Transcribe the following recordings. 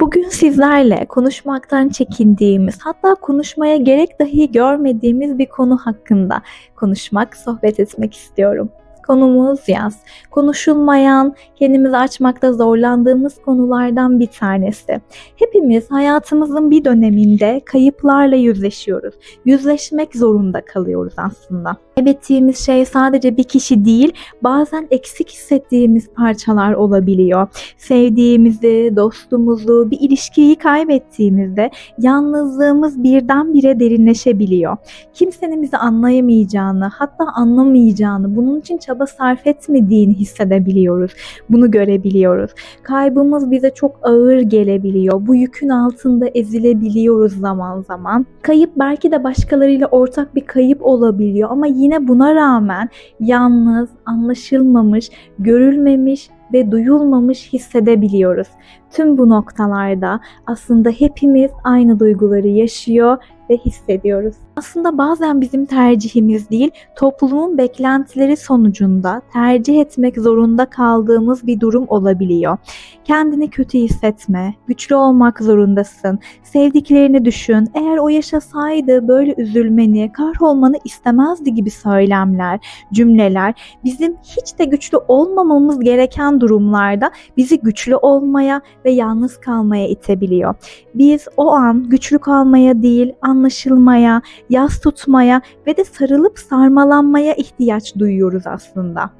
Bugün sizlerle konuşmaktan çekindiğimiz, hatta konuşmaya gerek dahi görmediğimiz bir konu hakkında konuşmak, sohbet etmek istiyorum. Konumuz yaz. Konuşulmayan, kendimizi açmakta zorlandığımız konulardan bir tanesi. Hepimiz hayatımızın bir döneminde kayıplarla yüzleşiyoruz. Yüzleşmek zorunda kalıyoruz aslında. Kaybettiğimiz şey sadece bir kişi değil, bazen eksik hissettiğimiz parçalar olabiliyor. Sevdiğimizi, dostumuzu, bir ilişkiyi kaybettiğimizde yalnızlığımız birdenbire derinleşebiliyor. Kimsenin bizi anlayamayacağını, hatta anlamayacağını, bunun için çaba sarf etmediğini hissedebiliyoruz. Bunu görebiliyoruz. Kaybımız bize çok ağır gelebiliyor. Bu yükün altında ezilebiliyoruz zaman zaman. Kayıp belki de başkalarıyla ortak bir kayıp olabiliyor ama yine buna rağmen yalnız, anlaşılmamış, görülmemiş ve duyulmamış hissedebiliyoruz. Tüm bu noktalarda aslında hepimiz aynı duyguları yaşıyor ve hissediyoruz. Aslında bazen bizim tercihimiz değil, toplumun beklentileri sonucunda tercih etmek zorunda kaldığımız bir durum olabiliyor. Kendini kötü hissetme, güçlü olmak zorundasın, sevdiklerini düşün, eğer o yaşasaydı böyle üzülmeni, kahrolmanı istemezdi gibi söylemler, cümleler bizim hiç de güçlü olmamamız gereken durumlarda bizi güçlü olmaya ve yalnız kalmaya itebiliyor. Biz o an güçlü kalmaya değil, anlaşılmaya, yas tutmaya ve de sarılıp sarmalanmaya ihtiyaç duyuyoruz aslında.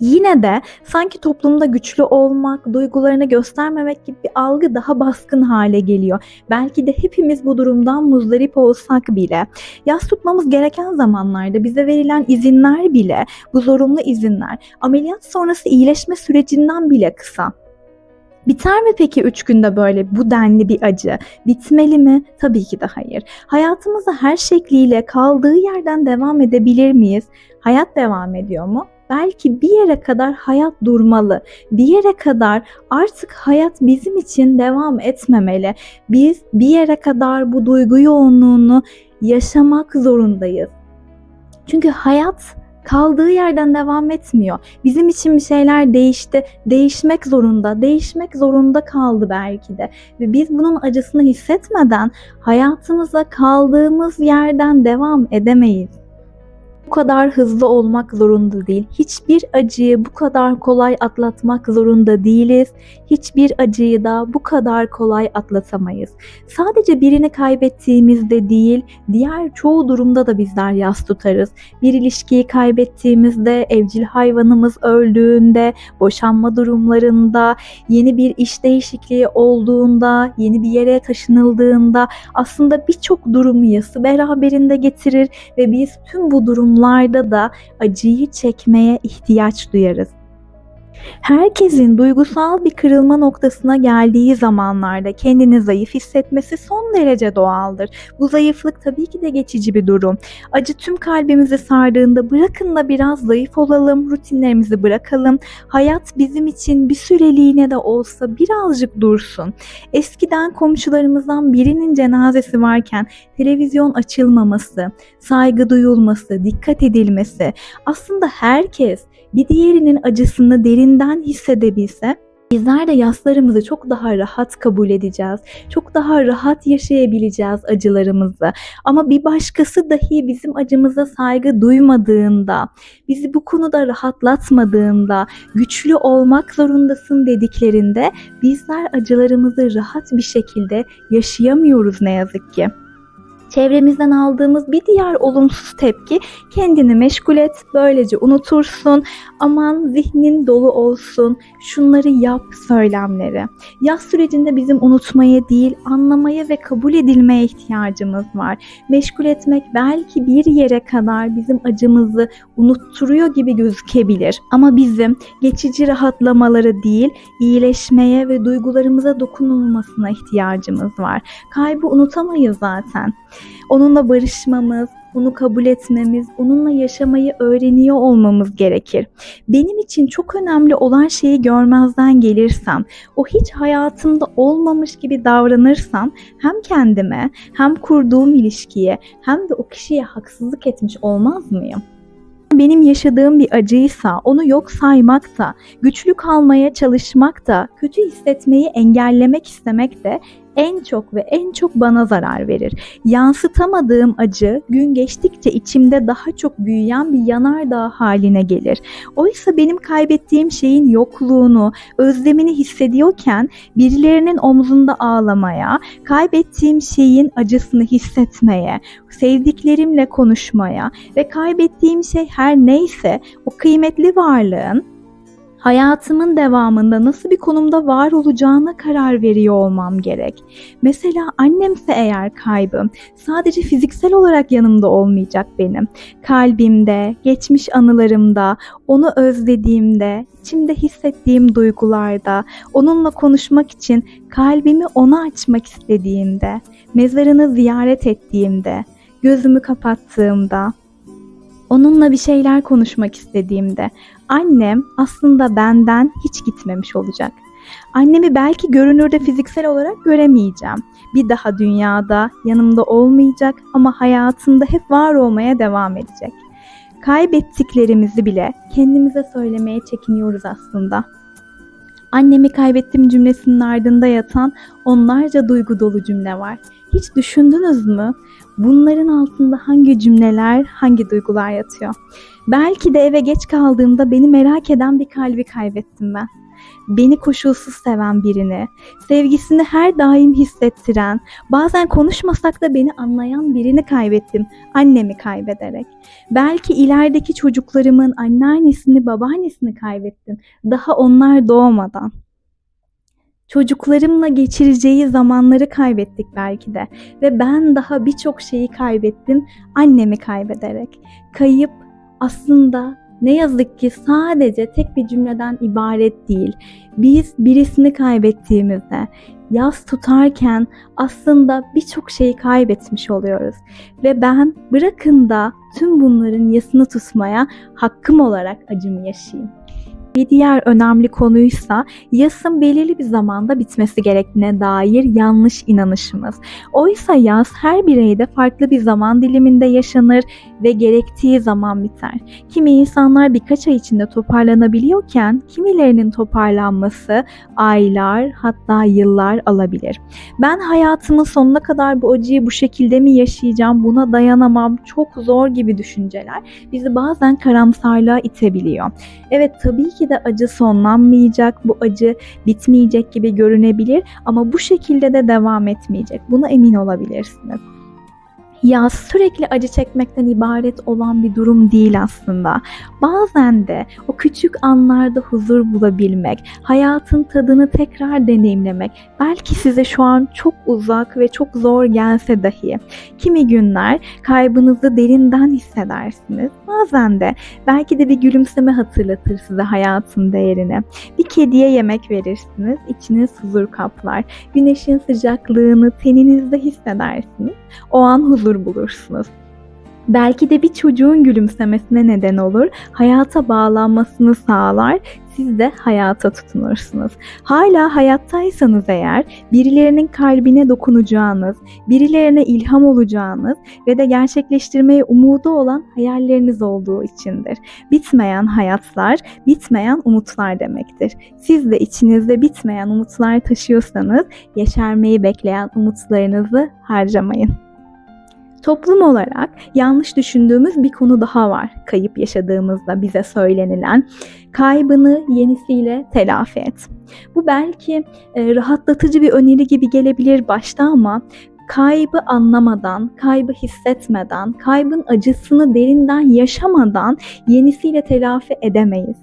Yine de sanki toplumda güçlü olmak, duygularını göstermemek gibi bir algı daha baskın hale geliyor. Belki de hepimiz bu durumdan muzdarip olsak bile yas tutmamız gereken zamanlarda bize verilen izinler bile, bu zorunlu izinler ameliyat sonrası iyileşme sürecinden bile kısa. Biter mi peki 3 günde böyle bu denli bir acı? Bitmeli mi? Tabii ki de hayır. Hayatımıza her şekliyle kaldığı yerden devam edebilir miyiz? Hayat devam ediyor mu? Belki bir yere kadar hayat durmalı. Bir yere kadar artık hayat bizim için devam etmemeli. Biz bir yere kadar bu duygu yoğunluğunu yaşamak zorundayız. Çünkü hayat kaldığı yerden devam etmiyor. Bizim için bir şeyler değişti, değişmek zorunda, değişmek zorunda kaldı belki de. Ve biz bunun acısını hissetmeden hayatımıza kaldığımız yerden devam edemeyiz. Bu kadar hızlı olmak zorunda değil. Hiçbir acıyı bu kadar kolay atlatmak zorunda değiliz. Hiçbir acıyı da bu kadar kolay atlatamayız. Sadece birini kaybettiğimizde değil, diğer çoğu durumda da bizler yas tutarız. Bir ilişkiyi kaybettiğimizde, evcil hayvanımız öldüğünde, boşanma durumlarında, yeni bir iş değişikliği olduğunda, yeni bir yere taşınıldığında aslında birçok durumu yası beraberinde getirir ve biz tüm bu durum durumlarda da acıyı çekmeye ihtiyaç duyarız. Herkesin duygusal bir kırılma noktasına geldiği zamanlarda kendini zayıf hissetmesi son derece doğaldır. Bu zayıflık tabii ki de geçici bir durum. Acı tüm kalbimizi sardığında bırakın da biraz zayıf olalım, rutinlerimizi bırakalım. Hayat bizim için bir süreliğine de olsa birazcık dursun. Eskiden komşularımızdan birinin cenazesi varken televizyon açılmaması, saygı duyulması, dikkat edilmesi aslında herkes bir diğerinin acısını derinden hissedebilse bizler de yaslarımızı çok daha rahat kabul edeceğiz. Çok daha rahat yaşayabileceğiz acılarımızı. Ama bir başkası dahi bizim acımıza saygı duymadığında, bizi bu konuda rahatlatmadığında, güçlü olmak zorundasın dediklerinde bizler acılarımızı rahat bir şekilde yaşayamıyoruz ne yazık ki. Çevremizden aldığımız bir diğer olumsuz tepki kendini meşgul et, böylece unutursun. Aman zihnin dolu olsun, şunları yap söylemleri. Yaz sürecinde bizim unutmaya değil, anlamaya ve kabul edilmeye ihtiyacımız var. Meşgul etmek belki bir yere kadar bizim acımızı unutturuyor gibi gözükebilir. Ama bizim geçici rahatlamaları değil, iyileşmeye ve duygularımıza dokunulmasına ihtiyacımız var. Kaybı unutamayız zaten. Onunla barışmamız, onu kabul etmemiz, onunla yaşamayı öğreniyor olmamız gerekir. Benim için çok önemli olan şeyi görmezden gelirsem, o hiç hayatımda olmamış gibi davranırsam hem kendime hem kurduğum ilişkiye hem de o kişiye haksızlık etmiş olmaz mıyım? benim yaşadığım bir acıysa onu yok saymak da, güçlü kalmaya çalışmak da, kötü hissetmeyi engellemek istemek de en çok ve en çok bana zarar verir. Yansıtamadığım acı gün geçtikçe içimde daha çok büyüyen bir yanardağ haline gelir. Oysa benim kaybettiğim şeyin yokluğunu, özlemini hissediyorken birilerinin omzunda ağlamaya, kaybettiğim şeyin acısını hissetmeye, sevdiklerimle konuşmaya ve kaybettiğim şey her neyse o kıymetli varlığın hayatımın devamında nasıl bir konumda var olacağına karar veriyor olmam gerek. Mesela annemse eğer kaybım sadece fiziksel olarak yanımda olmayacak benim. Kalbimde, geçmiş anılarımda, onu özlediğimde, içimde hissettiğim duygularda, onunla konuşmak için kalbimi ona açmak istediğimde, mezarını ziyaret ettiğimde, gözümü kapattığımda, onunla bir şeyler konuşmak istediğimde annem aslında benden hiç gitmemiş olacak. Annemi belki görünürde fiziksel olarak göremeyeceğim. Bir daha dünyada yanımda olmayacak ama hayatımda hep var olmaya devam edecek. Kaybettiklerimizi bile kendimize söylemeye çekiniyoruz aslında. Annemi kaybettim cümlesinin ardında yatan onlarca duygu dolu cümle var. Hiç düşündünüz mü? Bunların altında hangi cümleler, hangi duygular yatıyor? Belki de eve geç kaldığımda beni merak eden bir kalbi kaybettim ben. Beni koşulsuz seven birini, sevgisini her daim hissettiren, bazen konuşmasak da beni anlayan birini kaybettim, annemi kaybederek. Belki ilerideki çocuklarımın anneannesini, babaannesini kaybettim, daha onlar doğmadan. Çocuklarımla geçireceği zamanları kaybettik belki de ve ben daha birçok şeyi kaybettim annemi kaybederek. Kayıp aslında ne yazık ki sadece tek bir cümleden ibaret değil. Biz birisini kaybettiğimizde yas tutarken aslında birçok şeyi kaybetmiş oluyoruz. Ve ben bırakın da tüm bunların yasını tutmaya hakkım olarak acımı yaşayayım. Bir diğer önemli konuysa yasın belirli bir zamanda bitmesi gerektiğine dair yanlış inanışımız. Oysa yas her bireyde farklı bir zaman diliminde yaşanır ve gerektiği zaman biter. Kimi insanlar birkaç ay içinde toparlanabiliyorken kimilerinin toparlanması aylar hatta yıllar alabilir. Ben hayatımın sonuna kadar bu acıyı bu şekilde mi yaşayacağım buna dayanamam çok zor gibi düşünceler bizi bazen karamsarlığa itebiliyor. Evet tabii ki de acı sonlanmayacak, bu acı bitmeyecek gibi görünebilir ama bu şekilde de devam etmeyecek. Buna emin olabilirsiniz ya sürekli acı çekmekten ibaret olan bir durum değil aslında. Bazen de o küçük anlarda huzur bulabilmek, hayatın tadını tekrar deneyimlemek belki size şu an çok uzak ve çok zor gelse dahi. Kimi günler kaybınızı derinden hissedersiniz. Bazen de belki de bir gülümseme hatırlatır size hayatın değerini. Bir kediye yemek verirsiniz, içiniz huzur kaplar. Güneşin sıcaklığını teninizde hissedersiniz. O an huzur bulursunuz. Belki de bir çocuğun gülümsemesine neden olur, hayata bağlanmasını sağlar, siz de hayata tutunursunuz. Hala hayattaysanız eğer birilerinin kalbine dokunacağınız, birilerine ilham olacağınız ve de gerçekleştirmeye umudu olan hayalleriniz olduğu içindir. Bitmeyen hayatlar, bitmeyen umutlar demektir. Siz de içinizde bitmeyen umutlar taşıyorsanız yeşermeyi bekleyen umutlarınızı harcamayın. Toplum olarak yanlış düşündüğümüz bir konu daha var. Kayıp yaşadığımızda bize söylenilen kaybını yenisiyle telafi et. Bu belki e, rahatlatıcı bir öneri gibi gelebilir başta ama kaybı anlamadan, kaybı hissetmeden, kaybın acısını derinden yaşamadan yenisiyle telafi edemeyiz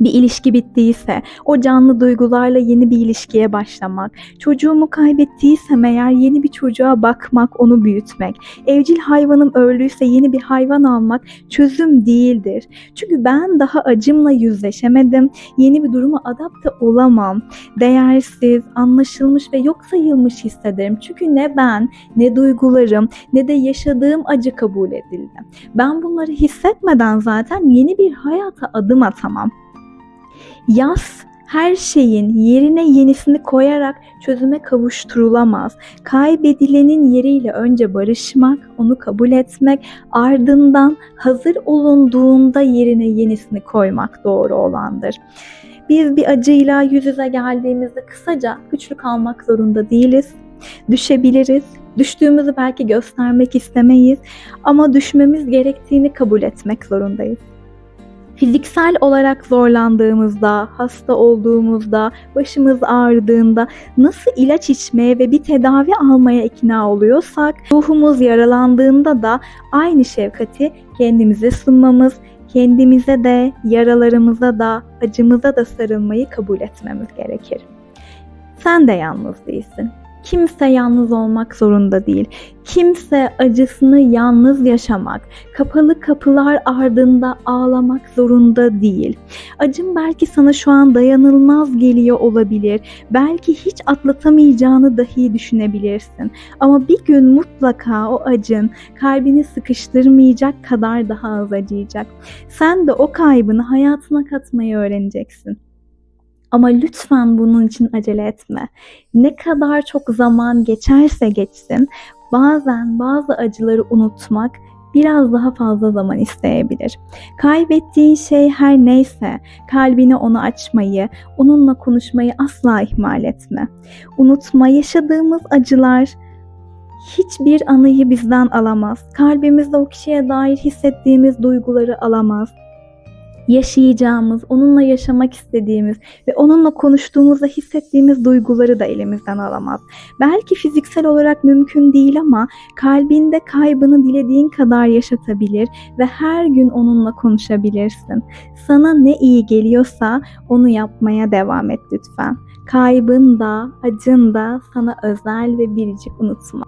bir ilişki bittiyse o canlı duygularla yeni bir ilişkiye başlamak, çocuğumu kaybettiysem eğer yeni bir çocuğa bakmak, onu büyütmek, evcil hayvanım öldüyse yeni bir hayvan almak çözüm değildir. Çünkü ben daha acımla yüzleşemedim, yeni bir duruma adapte olamam. Değersiz, anlaşılmış ve yok sayılmış hissederim. Çünkü ne ben, ne duygularım, ne de yaşadığım acı kabul edildi. Ben bunları hissetmeden zaten yeni bir hayata adım atamam. Yas Her şeyin yerine yenisini koyarak çözüme kavuşturulamaz. Kaybedilenin yeriyle önce barışmak, onu kabul etmek, ardından hazır olunduğunda yerine yenisini koymak doğru olandır. Biz bir acıyla yüz yüze geldiğimizde kısaca güçlü kalmak zorunda değiliz. Düşebiliriz. Düştüğümüzü belki göstermek istemeyiz ama düşmemiz gerektiğini kabul etmek zorundayız. Fiziksel olarak zorlandığımızda, hasta olduğumuzda, başımız ağrıdığında nasıl ilaç içmeye ve bir tedavi almaya ikna oluyorsak, ruhumuz yaralandığında da aynı şefkati kendimize sunmamız, kendimize de, yaralarımıza da, acımıza da sarılmayı kabul etmemiz gerekir. Sen de yalnız değilsin. Kimse yalnız olmak zorunda değil. Kimse acısını yalnız yaşamak, kapalı kapılar ardında ağlamak zorunda değil. Acın belki sana şu an dayanılmaz geliyor olabilir. Belki hiç atlatamayacağını dahi düşünebilirsin. Ama bir gün mutlaka o acın kalbini sıkıştırmayacak kadar daha az acıyacak. Sen de o kaybını hayatına katmayı öğreneceksin. Ama lütfen bunun için acele etme. Ne kadar çok zaman geçerse geçsin, bazen bazı acıları unutmak biraz daha fazla zaman isteyebilir. Kaybettiğin şey her neyse, kalbini ona açmayı, onunla konuşmayı asla ihmal etme. Unutma, yaşadığımız acılar hiçbir anıyı bizden alamaz. Kalbimizde o kişiye dair hissettiğimiz duyguları alamaz yaşayacağımız, onunla yaşamak istediğimiz ve onunla konuştuğumuzda hissettiğimiz duyguları da elimizden alamaz. Belki fiziksel olarak mümkün değil ama kalbinde kaybını dilediğin kadar yaşatabilir ve her gün onunla konuşabilirsin. Sana ne iyi geliyorsa onu yapmaya devam et lütfen. Kaybın da, acın da sana özel ve biricik unutma.